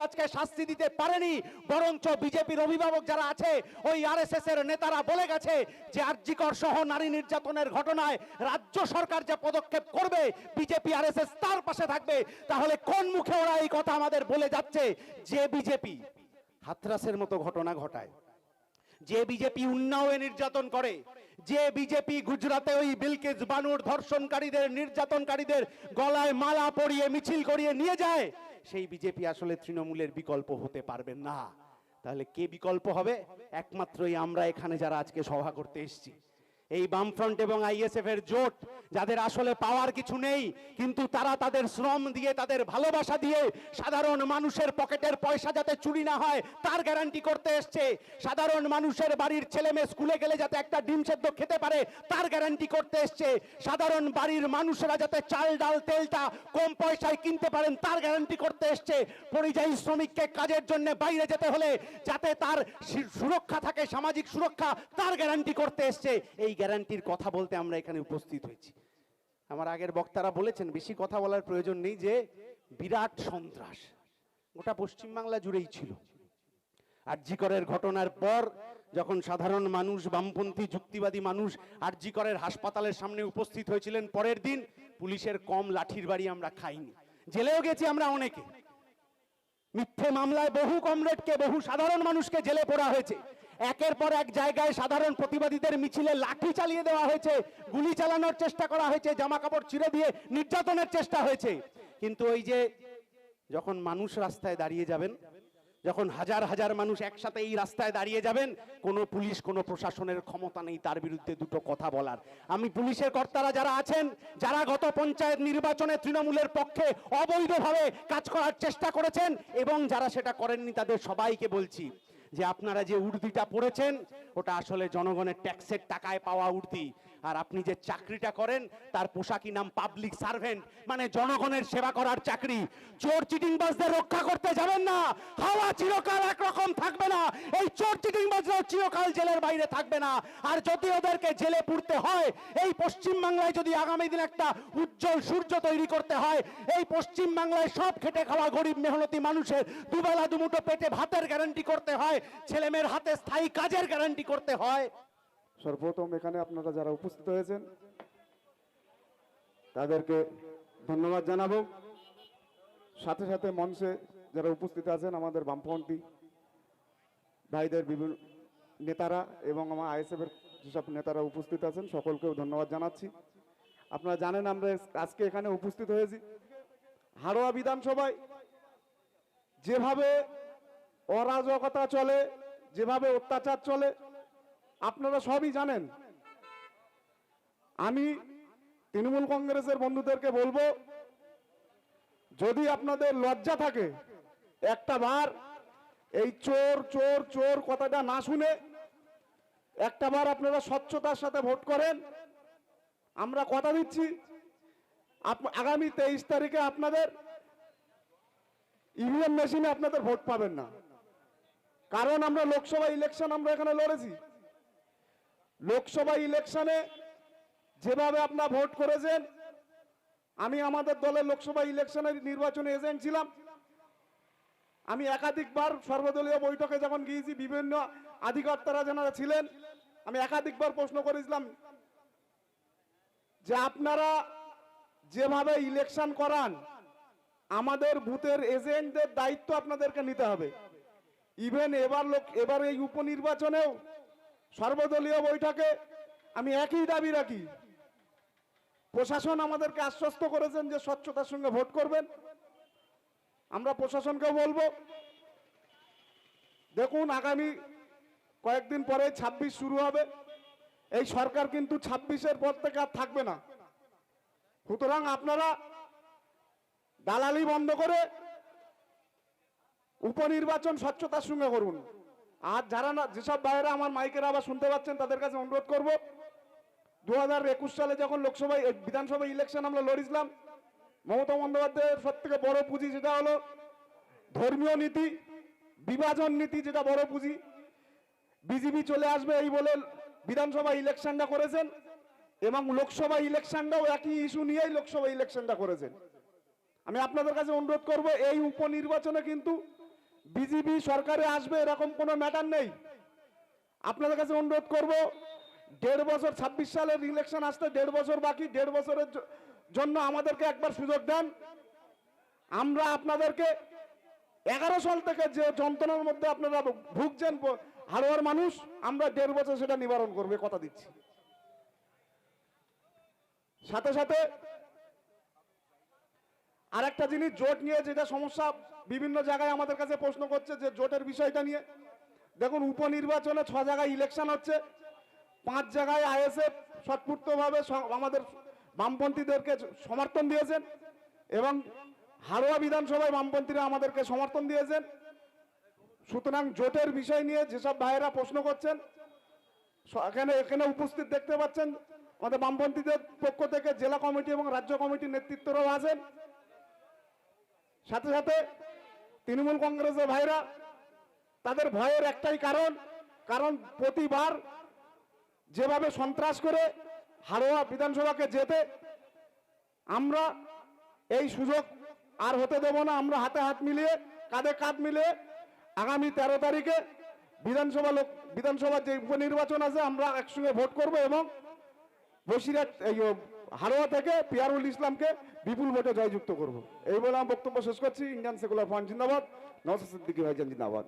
আজকে শাস্তি দিতে পারেনি, বরঞ্চ বিজেপির অভিভাবক যারা আছে, ওই আরএসএস এর নেতারা বলে গেছে যে আরজিকর সহ নারী নির্যাতনের ঘটনায় রাজ্য সরকার যে পদক্ষেপ করবে, বিজেপি আরএসএস তার পাশে থাকবে। তাহলে কোন মুখে ওরা এই কথা আমাদের বলে যাচ্ছে? যে বিজেপি। হাতরাসের মতো ঘটনা ঘটায়। যে বিজেপি উন্নাওয়ে নির্যাতন করে, যে বিজেপি গুজরাটে ওই বিলকিস বানুর ধর্ষণকারীদের, নির্যাতনকারীদের গলায় মালা পরিয়ে, মিছিল করিয়ে নিয়ে যায় সেই বিজেপি আসলে তৃণমূলের বিকল্প হতে পারবে না। তাহলে কে বিকল্প হবে? একমাত্রই আমরা এখানে যারা আজকে সভা করতে এসেছি। এই বামফ্রন্ট এবং আইএসএফ এর জোট যাদের আসলে পাওয়ার কিছু নেই, কিন্তু তারা তাদের শ্রম দিয়ে, তাদের ভালোবাসা দিয়ে সাধারণ মানুষের পকেটের পয়সা যাতে চুরি না হয়, তার গ্যারান্টি করতে এসছে। সাধারণ মানুষের বাড়ির ছেলে মেয়ে স্কুলে গেলে যাতে একটা ডিম সেদ্ধ খেতে পারে, তার গ্যারান্টি করতে এসছে। সাধারণ বাড়ির মানুষেরা যাতে চাল, ডাল, তেলটা কম পয়সায় কিনতে পারেন, তার গ্যারান্টি করতে এসছে। পরিযায়ী শ্রমিককে কাজের জন্য বাইরে যেতে হলে যাতে তার সুরক্ষা থাকে, সামাজিক সুরক্ষা, তার গ্যারান্টি করতে এসছে। এই গ্যারান্টির কথা বলতে আমরা এখানে উপস্থিত হয়েছি। আমার আগের বক্তারা বলেছেন, বেশি কথা বলার প্রয়োজন নেই যে বিরাট সন্ত্রাস। গোটা পশ্চিমবাংলা জুড়েই ছিল। আরজিকরের ঘটনার পর যখন সাধারণ মানুষ, বামপন্থী, যুক্তিবাদী মানুষ আরজিকরের হাসপাতালের সামনে উপস্থিত হয়েছিলেন, পরের দিন পুলিশের কম লাঠির বাড়ি আমরা খাইনি। জেলেও গেছি আমরা অনেকে। মিথ্যে মামলায় বহু কমরেডকে, বহু সাধারণ মানুষকে জেলে পড়া হয়েছে। একের পর এক জায়গায় সাধারণ প্রতিবাদীদের মিছিলে লাঠি চালিয়ে দেওয়া হয়েছে, গুলি চালানোর চেষ্টা করা হয়েছে জামা কাপড় ছিঁড়ে দিয়ে নির্যাতনের চেষ্টা হয়েছে। কিন্তু ওই যে যখন মানুষ রাস্তায় দাঁড়িয়ে যাবেন, যখন হাজার হাজার মানুষ একসাথে এই রাস্তায় দাঁড়িয়ে যাবেন, কোনো পুলিশ, কোনো প্রশাসনের ক্ষমতা নেই তার বিরুদ্ধে দুটো কথা বলার। আমি পুলিশের কর্তারা যারা আছেন, যারা গত পঞ্চায়েত নির্বাচনে তৃণমূলের পক্ষে অবৈধভাবে কাজ করার চেষ্টা করেছেন এবং যারা সেটা করেননি তাদের সবাইকে বলছি যে আপনারা যে উর্দিটা পড়েছেন ওটা আসলে জনগণের ট্যাক্সের টাকায় পাওয়া উর্দি। আর আপনি যে চাকরিটা করেন, তার পোশাকি নাম পাবলিক সার্ভেন্ট মানে জনগণের সেবা করার চাকরি। চোর চিটিংবাজদের রক্ষা করতে যাবেন না। হাওয়া চিরকাল একরকম থাকবে না। এই চোর চিটিংবাজরাও চিরকাল জেলের বাইরে থাকবে না। আর যদি ওদেরকে জেলে পুরতে হয়, এই পশ্চিম বাংলায় যদি আগামী দিন একটা উজ্জ্বল সূর্য তৈরি করতে হয়, এই পশ্চিম বাংলায় সব খেটে খাওয়া গরিব মেহনতি মানুষের দুবেলা দুমুঠো পেটে ভাতের গ্যারান্টি করতে হয়, ছেলেমেয়ের হাতে স্থায়ী কাজের গ্যারান্টি করতে হয়। সর্বপ্রথম এখানে আপনারা যারা উপস্থিত হয়েছেন, তাদেরকে ধন্যবাদ জানাব। সাথে সাথে মঞ্চে যারা উপস্থিত আছেন, আমাদের বামপন্থী ভাইদের বিভিন্ন নেতারা এবং আমার আইএসএফ এর যেসব নেতারা উপস্থিত আছেন, সকলকেও ধন্যবাদ জানাচ্ছি। আপনারা জানেন আমরা আজকে এখানে উপস্থিত হয়েছি হাড়োয়া বিধানসভায়। যেভাবে অরাজকতা চলে, যেভাবে অত্যাচার চলে আপনারা সবই জানেন। আমি তৃণমূল কংগ্রেসের বন্ধুদেরকে বলব, যদি আপনাদের লজ্জা থাকে, একটা বার এই চোর চোর চোর কথাটা না শুনে একটা বার আপনারা স্বচ্ছতার সাথে ভোট করেন। আমরা কথা দিচ্ছি আগামী তেইশ তারিখে আপনাদের ইভিএম মেশিনে আপনাদের ভোট পাবেন না। কারণ আমরা লোকসভা ইলেকশন আমরা এখানে লড়েছি। লোকসভা ইলেকশনে যেভাবে আপনার ভোট করেছেন, আমি আমাদের দলের লোকসভা ইলেকশনের নির্বাচনে এজেন্ট ছিলাম। আমি একাধিকবার সর্বদলীয় বৈঠকে যখন গিয়েছি, বিভিন্ন আধিকর্তারা যারা ছিলেন, আমি একাধিকবার প্রশ্ন করেছিলাম যে আপনারা যেভাবে ইলেকশন করান, আমাদের বুথের এজেন্টদের দায়িত্ব আপনাদেরকে নিতে হবে। ইভেন এবার লোক, এবার এই উপনির্বাচনেও সর্বদলীয় বৈঠকে আমি একই দাবি রাখি। প্রশাসন আমাদেরকে আশ্বস্ত করেছেন যে স্বচ্ছতার সঙ্গে ভোট করবেন। আমরা প্রশাসনকেও বলব, দেখুন আগামী কয়েকদিন পরে ২৬ শুরু হবে। এই সরকার কিন্তু ছাব্বিশের পর থেকে আর থাকবে না। সুতরাং আপনারা দালালি বন্ধ করে উপনির্বাচন স্বচ্ছতার সঙ্গে করুন। আর যারা না যেসব বাইরে আমার মাইকের আবার শুনতে পাচ্ছেন তাদের কাছে অনুরোধ করব দু হাজার একুশ সালে যখন লোকসভা এ, বিধানসভা ইলেকশন আমরা লড়িছিলাম মমতা বন্দ্যোপাধ্যায়ের সব থেকে বড় পুঁজি যেটা হলো ধর্মীয় নীতি বিভাজন নীতি যেটা বড় পুঁজি। বিজেপি চলে আসবে এই বলে বিধানসভা ইলেকশনটা করেছেন এবং লোকসভা ইলেকশনটাও একই ইস্যু নিয়েই লোকসভা ইলেকশনটা করেছেন। আমি আপনাদের কাছে অনুরোধ করব এই উপনির্বাচনে কিন্তু বিজেপি সরকারে আসবে, এরকম কোনো ম্যাটার নেই। আপনাদের কাছে অনুরোধ করব, দেড় বছর, ছাব্বিশ সালের ইলেকশন আসতে দেড় বছর বাকি, দেড় বছরের জন্য আমাদেরকে একবার সুযোগ দেন। আমরা আপনাদেরকে এগারো সাল থেকে যে যন্ত্রণার মধ্যে আপনারা ভুগছেন হারোয়ার মানুষ, আমরা দেড় বছর সেটা নিবারণ করবে কথা দিচ্ছি। সাথে সাথে আরেকটা জিনিস, জোট নিয়ে যেটা সমস্যা, বিভিন্ন জায়গায় আমাদের কাছে প্রশ্ন করছে যে জোটের বিষয়টা নিয়ে। দেখুন, উপনির্বাচনে ছ জায়গায় ইলেকশন হচ্ছে। পাঁচ জায়গায় আইএসএফ স্বতঃস্ফূর্তভাবে স- আমাদের বামপন্থীদেরকে সমর্থন দিয়েছেন এবং হারোয়া বিধানসভায় বামপন্থীরা আমাদেরকে সমর্থন দিয়েছেন। সুতরাং জোটের বিষয় নিয়ে যেসব ভাইয়েরা প্রশ্ন করছেন এখানে এখানে উপস্থিত দেখতে পাচ্ছেন, আমাদের বামপন্থীদের পক্ষ থেকে জেলা কমিটি এবং রাজ্য কমিটির নেতৃত্বরাও আছেন। সাথে সাথে তৃণমূল কংগ্রেসের ভাইরা তাদের ভয়ের একটাই কারণ কারণ প্রতিবার যেভাবে সন্ত্রাস করে হারোয়া বিধানসভাকে যেতে আমরা এই সুযোগ আর হতে দেব না। আমরা হাতে হাত মিলিয়ে, কাঁধে কাঁধ মিলিয়ে আগামী তেরো তারিখে বিধানসভা লোক, বিধানসভার যে উপনির্বাচন আছে, আমরা একসঙ্গে ভোট করব এবং বসিরহাট, এই হারোয়া থেকে পিয়ারুল ইসলামকে বিপুল ভোটে জয়যুক্ত করব। এই বলে আমি বক্তব্য শেষ করছি। ইন্ডিয়ান সেকুলার ফ্রন্ট, জিন্দাবাদ। নওসাদ সিদ্দিকী ভাইজান জিন্দাবাদ।